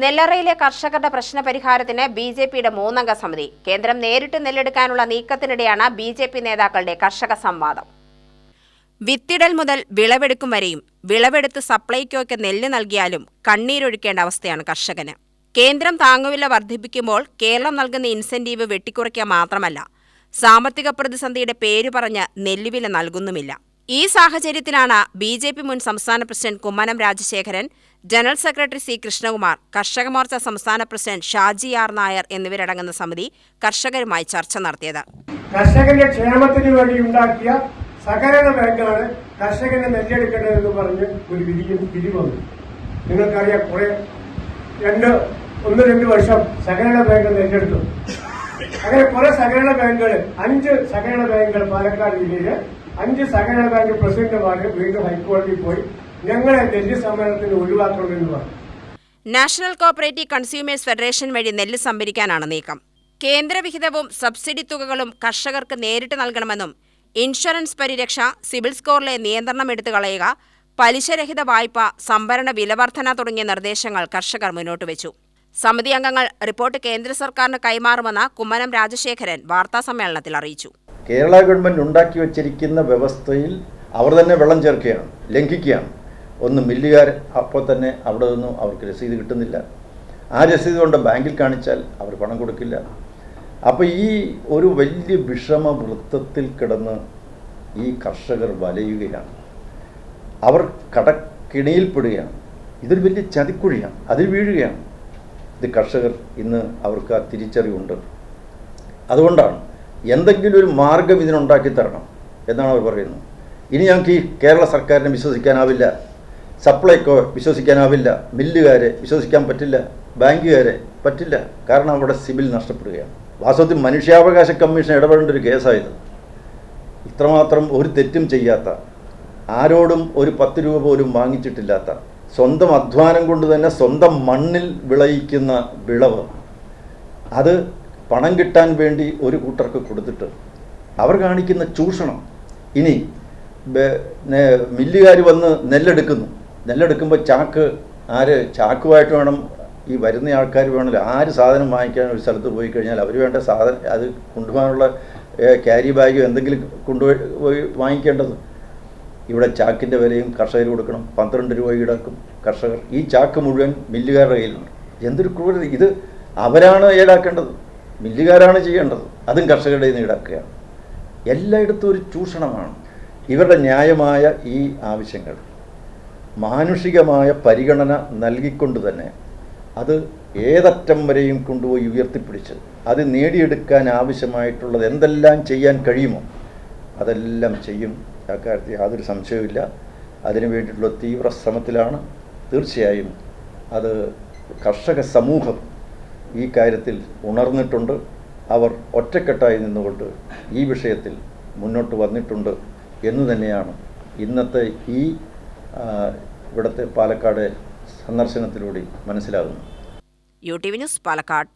നെല്ലറയിലെ കർഷകരുടെ പ്രശ്ന പരിഹാരത്തിന് ബി ജെ പിയുടെ മൂന്നംഗ സമിതി. കേന്ദ്രം നേരിട്ട് നെല്ലെടുക്കാനുള്ള നീക്കത്തിനിടെയാണ് ബി ജെ പി നേതാക്കളുടെ കർഷക സംവാദം. വിത്തിടൽ മുതൽ വിളവെടുക്കും വരെയും വിളവെടുത്ത് സപ്ലൈക്കോയ്ക്ക് നെല്ല് നൽകിയാലും കണ്ണീരൊഴുക്കേണ്ട അവസ്ഥയാണ് കർഷകന്. കേന്ദ്രം താങ്ങുവില വർദ്ധിപ്പിക്കുമ്പോൾ കേരളം നൽകുന്ന ഇൻസെന്റീവ് വെട്ടിക്കുറയ്ക്കുക മാത്രമല്ല സാമ്പത്തിക പ്രതിസന്ധിയുടെ പേര് പറഞ്ഞ് നെല്ലുവില നൽകുന്നുമില്ല. ഈ സാഹചര്യത്തിലാണ് ബി ജെ പി മുൻ സംസ്ഥാന president Kummanam Rajasekharan general secretary C Krishnakumar കർഷക മോർച്ച സംസ്ഥാന പ്രസിഡന്റ് ഷാജി ആർ നായർ എന്നിവരടങ്ങുന്ന സമിതി കർഷകരുമായി ചർച്ച നടത്തിയത്. കർഷകന്റെ ക്ഷേമത്തിന് വേണ്ടി ഉണ്ടാക്കിയ സഹകരണ ബാങ്കാണ് കർഷകനെ നെല്ലെടുക്കേണ്ടതെന്ന് പറഞ്ഞ് ഒരു വിധി വന്നു. നിങ്ങൾക്കറിയാം കുറെ രണ്ട് ഒന്ന് രണ്ട് വർഷം സഹകരണ ബാങ്ക് നെല്ലെടുത്തു. അങ്ങനെ കുറെ സഹകരണ ബാങ്കുകൾ അഞ്ച് സഹകരണ ബാങ്കുകൾ പാലക്കാട് ജില്ലയിൽ. അഞ്ച് സഹകരണ ബാങ്ക് പ്രസിഡന്റുമാർ വീണ്ടും ഹൈക്കോടതിയിൽ പോയി ഞങ്ങളെ നെല്ല് സമ്മേളനത്തിന് ഒഴിവാക്കണമെന്ന് പറഞ്ഞു. നാഷണൽ കോപ്പറേറ്റീവ് കൺസ്യൂമേഴ്സ് ഫെഡറേഷൻ വഴി നെല്ല് സംഭരിക്കാനാണ് നീക്കം. കേന്ദ്രവിഹിതവും സബ്സിഡി തുകകളും കർഷകർക്ക് നേരിട്ട് നൽകണമെന്നും ഇൻഷുറൻസ് പരിരക്ഷ സിവിൽ സ്കോറിലെ നിയന്ത്രണം എടുത്തു കളയുക പലിശരഹിത വായ്പ സംഭരണ വിലവർധന തുടങ്ങിയ നിർദ്ദേശങ്ങൾ കർഷകർ മുന്നോട്ട് വെച്ചു. സമിതി അംഗങ്ങൾ റിപ്പോർട്ട് കേന്ദ്ര സർക്കാരിന് കൈമാറുമെന്ന് കുമ്മനം രാജശേഖരൻ വാർത്താ സമ്മേളനത്തിൽ അറിയിച്ചു. കേരള ഗവൺമെന്റ് ഉണ്ടാക്കി വച്ചിരിക്കുന്ന വ്യവസ്ഥയിൽ അവർ തന്നെ വെള്ളം ചേർക്കുകയാണ് ലംഘിക്കുകയാണ്. ഒന്ന് മില്ലുകാർ അപ്പോൾ തന്നെ അവിടെ നിന്നും അവർക്ക് രസീത് കിട്ടുന്നില്ല. ആ രസീത് കൊണ്ട് ബാങ്കിൽ കാണിച്ചാൽ അവർ പണം കൊടുക്കില്ല. അപ്പോൾ ഈ ഒരു വലിയ വിഷമ വൃത്തത്തിൽ കിടന്ന് ഈ കർഷകർ വലയുകയാണ്. അവർ കടക്കിണിയിൽപ്പെടുകയാണ് ഇതൊരു വലിയ ചതിക്കുഴിയാണ്. അതിൽ വീഴുകയാണ്. ഇത് കർഷകർ ഇന്ന് അവർക്ക് ആ തിരിച്ചറിവുണ്ട്. അതുകൊണ്ടാണ് എന്തെങ്കിലും ഒരു മാർഗം ഇതിനുണ്ടാക്കി തരണം എന്നാണ് അവർ പറയുന്നത്. ഇനി ഞങ്ങൾക്ക് ഈ കേരള സർക്കാരിനെ വിശ്വസിക്കാനാവില്ല. സപ്ലൈക്കോ വിശ്വസിക്കാനാവില്ല. മില്ലുകാരെ വിശ്വസിക്കാൻ പറ്റില്ല. ബാങ്കുകാരെ പറ്റില്ല. കാരണം അവിടെ സിബിൽ നഷ്ടപ്പെടുകയാണ്. വാസ്തവത്തിൽ മനുഷ്യാവകാശ കമ്മീഷൻ ഇടപെടേണ്ട ഒരു കേസായത്. ഇത്രമാത്രം ഒരു തെറ്റും ചെയ്യാത്ത ആരോടും ഒരു പത്ത് രൂപ പോലും വാങ്ങിച്ചിട്ടില്ലാത്ത സ്വന്തം അധ്വാനം കൊണ്ട് തന്നെ സ്വന്തം മണ്ണിൽ വിളയിക്കുന്ന വിളവ്. അത് പണം കിട്ടാൻ വേണ്ടി ഒരു കൂട്ടർക്ക് കൊടുത്തിട്ട് അവർ കാണിക്കുന്ന ചൂഷണം. ഇനി മില്ലുകാർ വന്ന് നെല്ലെടുക്കുന്നു. നെല്ലെടുക്കുമ്പോൾ ചാക്ക് ആര് ചാക്കുമായിട്ട് വേണം ഈ വരുന്ന ആൾക്കാർ വേണമല്ലോ. ആര് സാധനം വാങ്ങിക്കാൻ ഒരു സ്ഥലത്ത് പോയി കഴിഞ്ഞാൽ അവർ വേണ്ട സാധനം അത് കൊണ്ടുപോകാനുള്ള ക്യാരി ബാഗോ എന്തെങ്കിലും കൊണ്ടുപോയി പോയി വാങ്ങിക്കേണ്ടത്. ഇവിടെ ചാക്കിന്റെ വിലയും കർഷകർ കൊടുക്കണം. പന്ത്രണ്ട് രൂപ ഈടാക്കും കർഷകർ. ഈ ചാക്ക് മുഴുവൻ മില്ലുകാരുടെ കയ്യിലുണ്ട്. എന്തൊരു ക്രൂരത. ഇത് അവരാണ് ഈടാക്കേണ്ടത്. മില്ലുകാരാണ് ചെയ്യേണ്ടത്. അതും കർഷകരുടെ നിന്ന് ഈടാക്കുകയാണ്. എല്ലായിടത്തും ഒരു ചൂഷണമാണ്. ഇവരുടെ ന്യായമായ ഈ ആവശ്യങ്ങൾ മാനുഷികമായ പരിഗണന നൽകിക്കൊണ്ട് തന്നെ അത് ഏതറ്റം വരെയും കൊണ്ടുപോയി ഉയർത്തിപ്പിടിച്ച് അത് നേടിയെടുക്കാൻ ആവശ്യമായിട്ടുള്ളത് എന്തെല്ലാം ചെയ്യാൻ കഴിയുമോ അതെല്ലാം ചെയ്യും അക്കാര്യത്തിൽ യാതൊരു സംശയവുമില്ല. അതിനു വേണ്ടിയിട്ടുള്ള തീവ്ര ശ്രമത്തിലാണ് തീർച്ചയായും അത് കർഷക സമൂഹം ഈ കാര്യത്തിൽ ഉണർന്നിട്ടുണ്ട്. അവർ ഒറ്റക്കെട്ടായി നിന്നുകൊണ്ട് ഈ വിഷയത്തിൽ മുന്നോട്ട് വന്നിട്ടുണ്ട് എന്ന് തന്നെയാണ് ഇന്നത്തെ ഈ ഇവിടുത്തെ പാലക്കാട് സന്ദർശനത്തിലൂടെ മനസ്സിലാകുന്നത്. U T V news Palakkad.